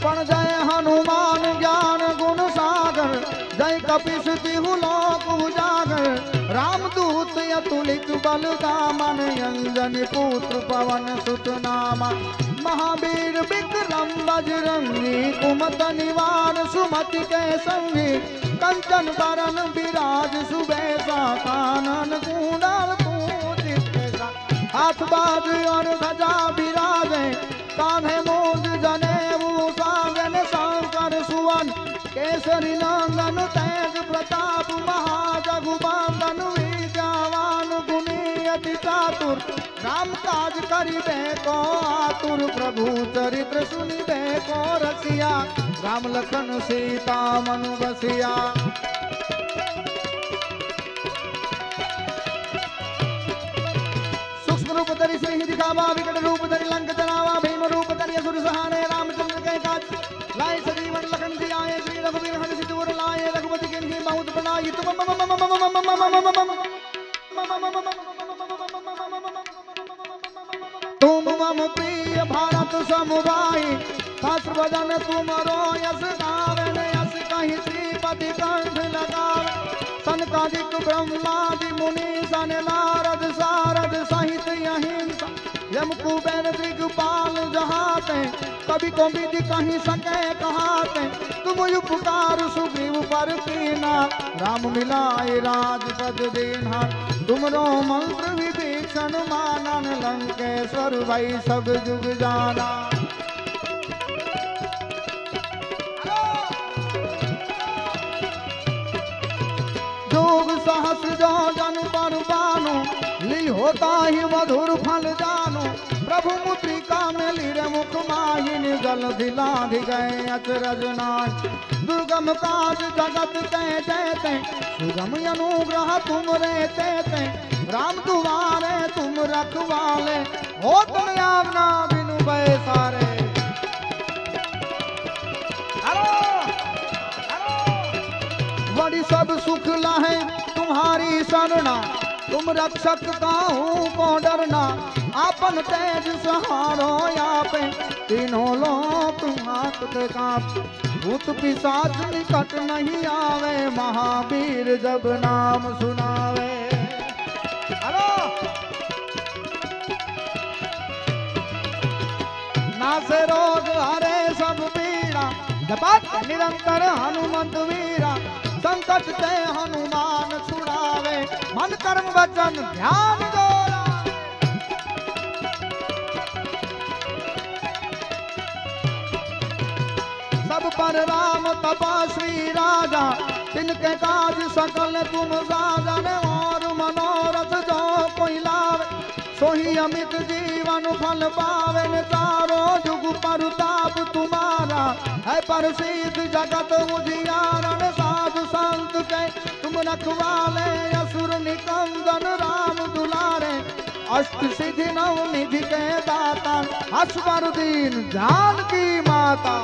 जय हनुमान ज्ञान गुण सागर जय જય કપિશ તિહુ લોક ઉજાગર. રામદૂત અતુલિત બલ દામન अंजन पुत्र पवन सुत નામા महावीर विक्रम बजरंगी कुमत निवार सुमति के संगी कंचन बरन विराज सुबेसा कानन कुंडल हाथ बाज और सजा विराज कान्हे केसरी नंदन तेज प्रताप महाजगुबंदन विद्यावान गुणी चातुर। राम काज करिबे को आतुर प्रभु चरित्र सुनिबे को रसिया। राम लखन, सीता मनु बसिया। सूक्ष्म रूप धरि श्री दिखावा विकट रूप धरि लंक जनावा, भीम रूप धरि असुर सहारे તુમ મમ પ્રિય ભારત સમુદાય ખાસ વદન તુમરો યસ ગાવે ને યસ કહી શ્રીપતિ કંઠ લગાવે. સનકાદિક બ્રહ્માદિ મુનિ સન નારદ સારદ સહિત અહિંસા યમ કુબેર દિગપાલ જહાતે कभी को विधि कहीं सके कहाते। तुम उपकार सुग्रीव पर कीना राम मिलाए राजपद दीना। तुमरो मंत्र विभीषण मानन लंकेश्वर भाई सब जुग जाना। जोग सहस जो जन पर बानो, ली होता ही मधुर फल जानो। प्रभु मुद्रिका में लीरे मुख माहिन जल दिला दि गए अचरज नाय। दुर्गम काज जगत के जयते सुगम अनुग्रह तुम रे ते। राम तुम्हारे तुम रखवाले, हो तुम आमना बिनु बैसारे। हेलो। बड़ी सब सुख लाहे तुम्हारी शरणा, तुम रक्षक का हूँ को डरना। આપન તેજ સહારો આપે. તીનો લોક હાથ દેખાપ ભૂત પિશાચ નિકટ નહીં આવે, મહાવીર જબ નામ સુનાવે. નાસે રોગ હરે સબ પીડા જપત નિરંતર હનુમંત વીરા. સંકટ તે હનુમાન છોડાવે. મન કર્મ વચન ધ્યાન દો. पर राम तपस्वी राजा तिनके काज सकल तुम साजन और मनोरथ जो कोई लावे, सोही अमित जीवन फल पावे चारो जुग परताप तुम्हारा। है प्रसिद्ध जगत उजियारण, साधु संत के तुम रखवाले, असुर निकंदन राम दुलारे, अष्ट सिद्धि नव निधि के दाता हसवर दीन जानकी माता।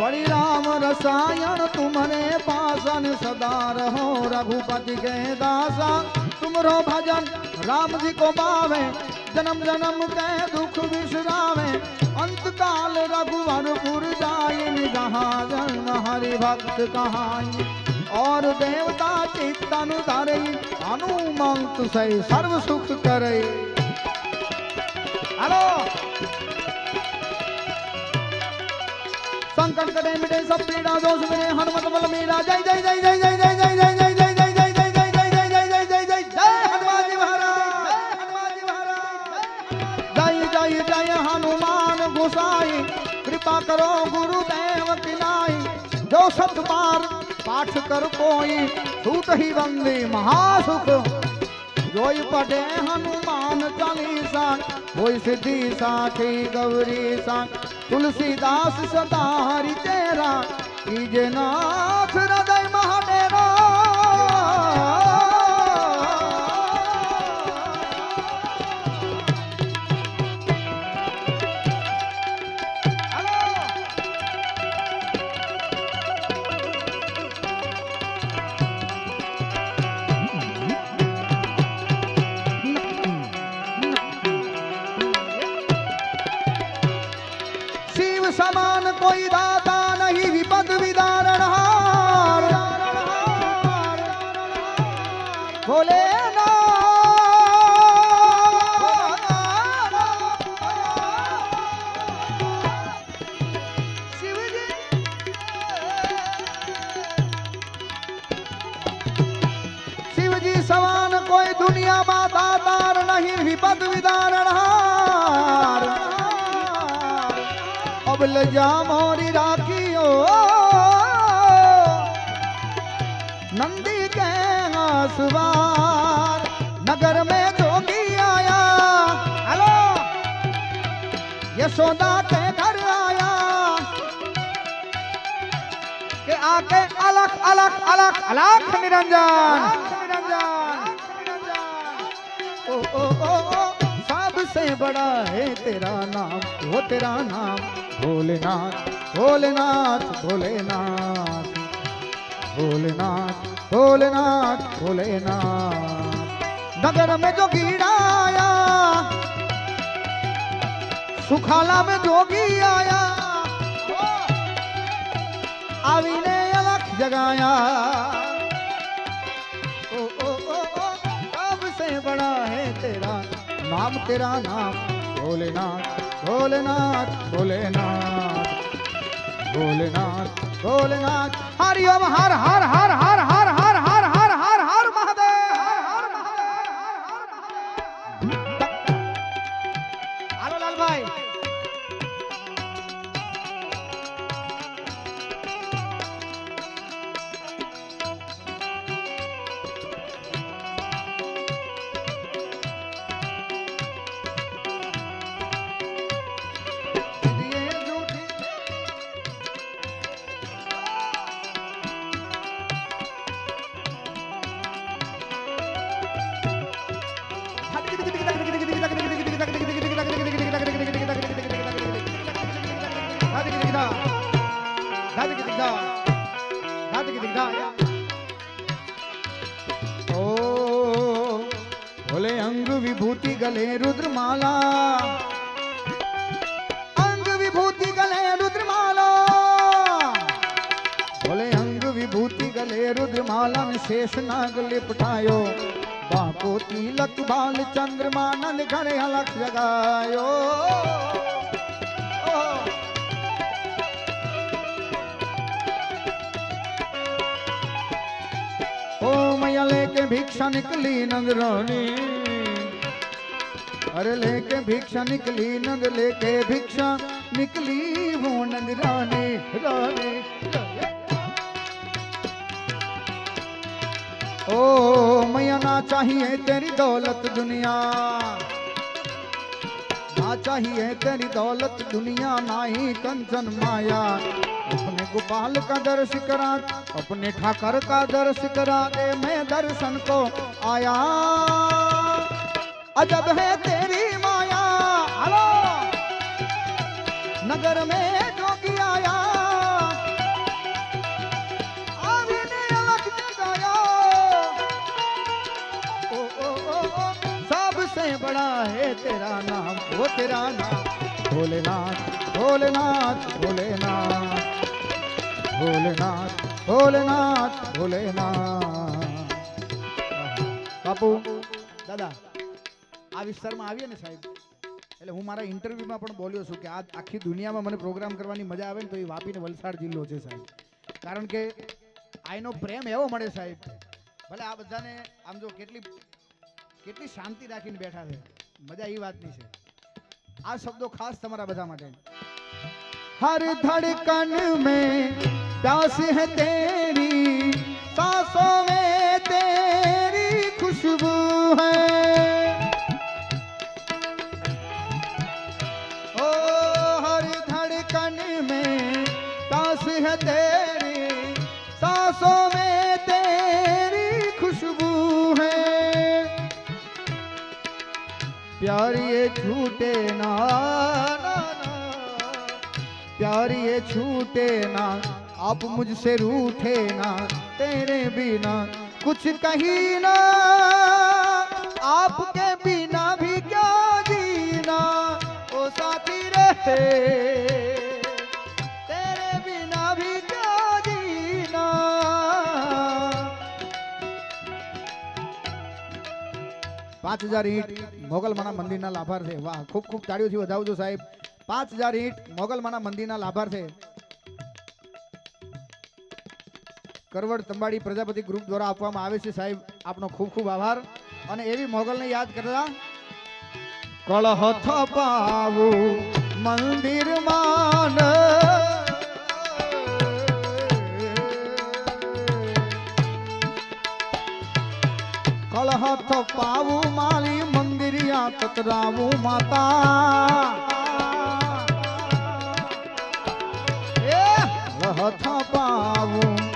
बड़ी राम रसायन तुम्हारे पासन सदा रहो, रघुपति के दासा। तुमरो भजन राम जी को पावे जन्म जन्म के दुख विश्रावे अंत काल रघुवरपुर जाइन जहाँ जन हरि भक्त कहाई। और देवता चित्तन धरई हनुमंत से सर्व सुख करे। हेलो! संकट कटे मिटे सब कृपा करो जो सत पाठ कर कोई सूत ही बंदी महासुख जोई पढ़े हनुमान चालीसा होई सिद्धि साखी गौरी सांग तुलसीदास सदा हरि तेरा नाथ हृदय সমান কইদা जा मोरी ओ नंदी के हसवार नगर में जोगी आया। हेलो। यशोदा के घर आया। के आके अलग अलग अलग अलग निरंजन। ओ ओ ओ सबसे बड़ा है तेरा नाम, वो तेरा नाम। भोलेनाथ भोलेनाथ भोलेनाथ। भोलेनाथ भोलेनाथ भोलेनाथ। नगर में जो कीड़ा आया, सुखाला में जोगी आया। आवीने अलख जगाया। ओ ओ ओ ओ सबसे बड़ा है तेरा नाम तेरा नाम? भोलेनाथ भोलेनाथ भोलेनाथ भोलेनाथ भोलेनाथ हरि ओम हर हर हर हर हर हर हर हर हर हर महादेव हर हर महादेव ओ भोले अंग विभूति गले रुद्रमाला अंग विभूति गले रुद्रमाला बोले अंग विभूति गले रुद्रमाला में शेष नाग लिपटायो बाको तिलक बाल चंद्रमा नल घड़े हलक जगायो मैया लेके भिक्षा निकली नंदरानी। अरे लेके भिक्षा निकली नंद, लेके भिक्षा निकली वो नंद रानी रानी। ओ, मैया, ना चाहिए तेरी दौलत दुनिया। ना चाहिए तेरी दौलत दुनिया, ना ही कंचन माया। गोपाल का दर्श करा, अपने ठाकर का दर्श करा दे मैं दर्शन को आया। अजब है तेरी माया, हेलो। नगर में आया। ओ सबसे बड़ा है तेरा नाम, वो तेरा नाम, भोलेनाथ भोलेनाथ भोलेनाथ। ભોલેનાથ ભોલેનાથ ભોલેનાથ. બાપુ દાદા આ વિસ્તારમાં આવીએ ને સાહેબ. એટલે હું મારા ઇન્ટરવ્યુમાં પણ બોલ્યો છું કે આ આખી દુનિયામાં મને પ્રોગ્રામ કરવાની મજા આવે ને તો એ વાપીને વલસાડ જિલ્લો છે સાહેબ. કારણ કે આઈનો પ્રેમ એવો મળે સાહેબ. ભલે આ બધાને આમ જો કેટલી કેટલી શાંતિ રાખીને બેઠા છે. મજા એ વાતની છે. આ શબ્દો ખાસ તમારા બધા માટે. હર ધડકન મેં प्यास है तेरी सांसों में तेरी खुशबू है ओ हर धड़कन में प्यास है तेरी सांसों में तेरी खुशबू है प्यार ये छूटे ना ना, ना। प्यार ये छूटे ना आप मुझसे रूठे ना तेरे बिना कुछ कही ना आपके बिना भी क्या जीना ओ साथी रहे तेरे बिना भी क्या जीना પાંચ હજાર ઈંટ મોગલમાના મંદિરના લાભાર્થે વાહ ખૂબ ખૂબ તાળીઓથી વધાવજો સાહેબ પાંચ હજાર ઈંટ મોગલમાના મંદિરના લાભાર્થે કરવડ તંબાડી પ્રજાપતિ ગ્રુપ દ્વારા આપવામાં આવે છે. સાહેબ, આપનો ખૂબ ખૂબ આભાર. અને એવી મોગલને યાદ કરતા કળહ થપાવું મંદિર માન કળહ થપાવું માલી મંદિરિયા તતરાવું માતા. થપાવું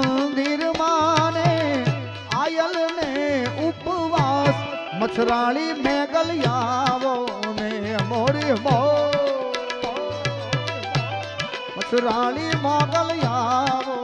મંદિર માને આયલ ને ઉપવાસ. મછરાળી આવો ને મોરી મો. મોગલિયાવો ને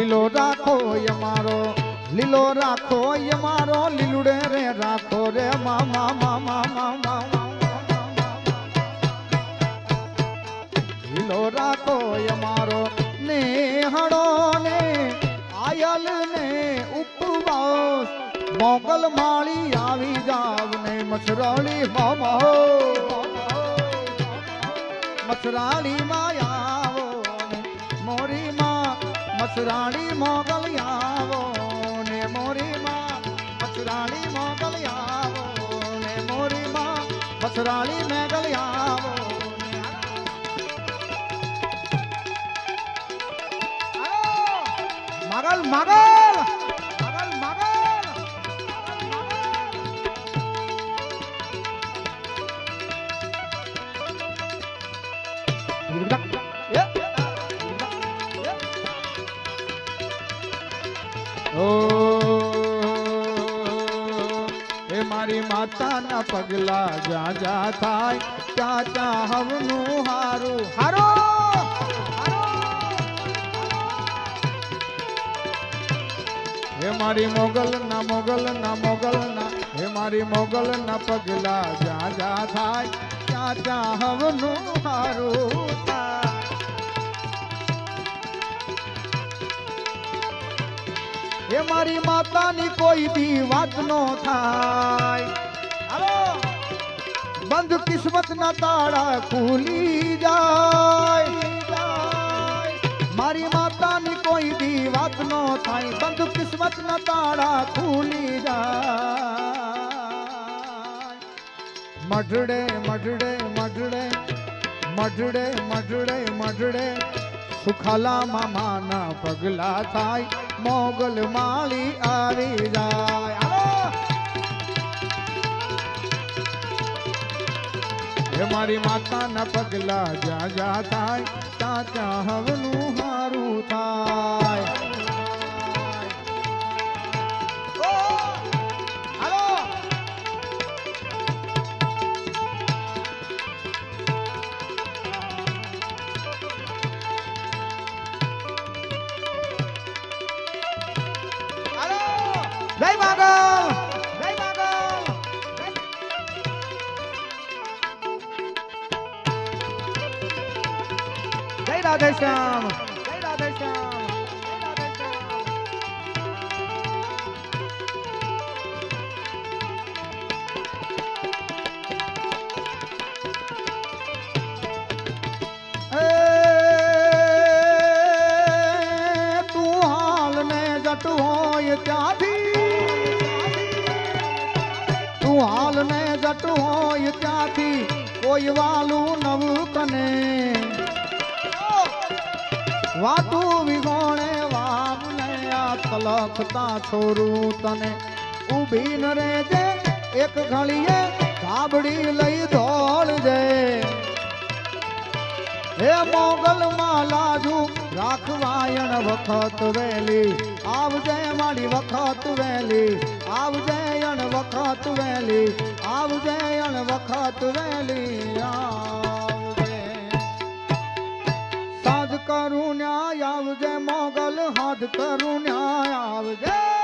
લીલો રાખો અમારો લીલો રાખો અમારો લીલુડે રે રાખો રે મામા મામા મામા લીલો રાખો અમારો ને હડો ને આયલ ને ઉપવાસ. મોગલ માળી આવી જાવ ને મછરાળી મામા મછરાળી માં મછરાળી મોગલ આવો ને મોરી માં મછરાળી મોગલ આવો ને મોરી માં મછરાળી મેગલ આવો. મગલ મગલ. મારી માતાના પગલા જ્યાં જ્યાં થાય. ત્યાં ત્યાં હવનું હારું. હારો! હે મારી મોગલ ના મોગલ ના મોગલ ના હે મારી મોગલ ના પગલા જ્યાં જ્યાં થાય. ત્યાં ત્યાં હવનું હારું. એ મારી માતાની કોઈ દી વાત નો થાય હાલો બંધ કિસ્મત ના તાળા ખુલી જાય મારી માતાની કોઈ દી વાત નો થાય બંધ કિસ્મત ના તાળા ખુલી જાય મઢડે મઢડે મઢડે મઢડે મઢડે મઢડે સુખાલા મામાના પગલા થાય, મોગલ માળી આવી જાય. મારી માતાના પગલા જ્યાં જ્યાં થાય, ત્યાં ત્યાં હવનું શ્યામ રાધે શ્યામ ત્યાંથી. કોઈ વાર તલખતા છોરું તને. ઊભી ન રેજે એક ઘડીએ ધાબડી લઈ ધોળજે હે મોગલ માં લાજુ રાખવાયણ વખત વેલી. આવજે મારી વખત વેલી. આવજે અણ વખત વેલી. આવજે અણ વખત વેલી. આવજે કરુણ્યા આવજે મોગલ હાથ કરુણ્યા આવજે.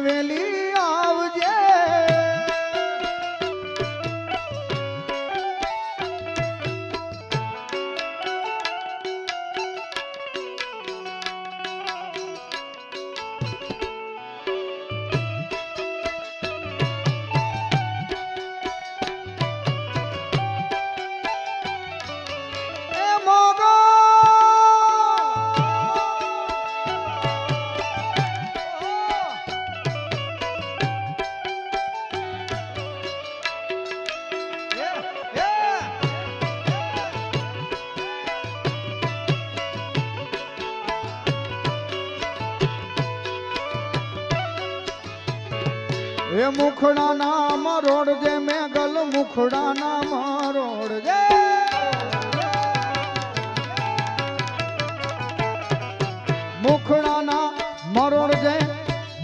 వెళ్ళి મુખડા નામ, રોડ જે મેઘલ, મુખડા નામ, રોડ જે મુખડાના, મરોડ જે,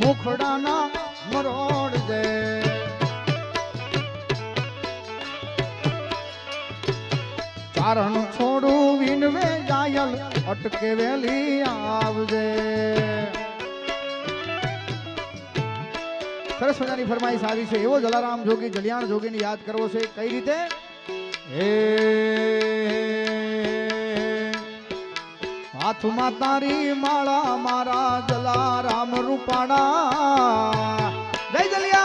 મુખડાના, મરોડ જે. ચારણ છોડું વિનવે જાયલ, અટકે વેલી આવજે. સરસ મજાની ફરમાઈશ આવી છે. એવો જલારામ જોગી, જલિયાણ જોગીને યાદ કરવો છે. કઈ રીતે? હે હાથમાં તારી માળા, મારા જલારામ રૂપાણા. જય જલિયા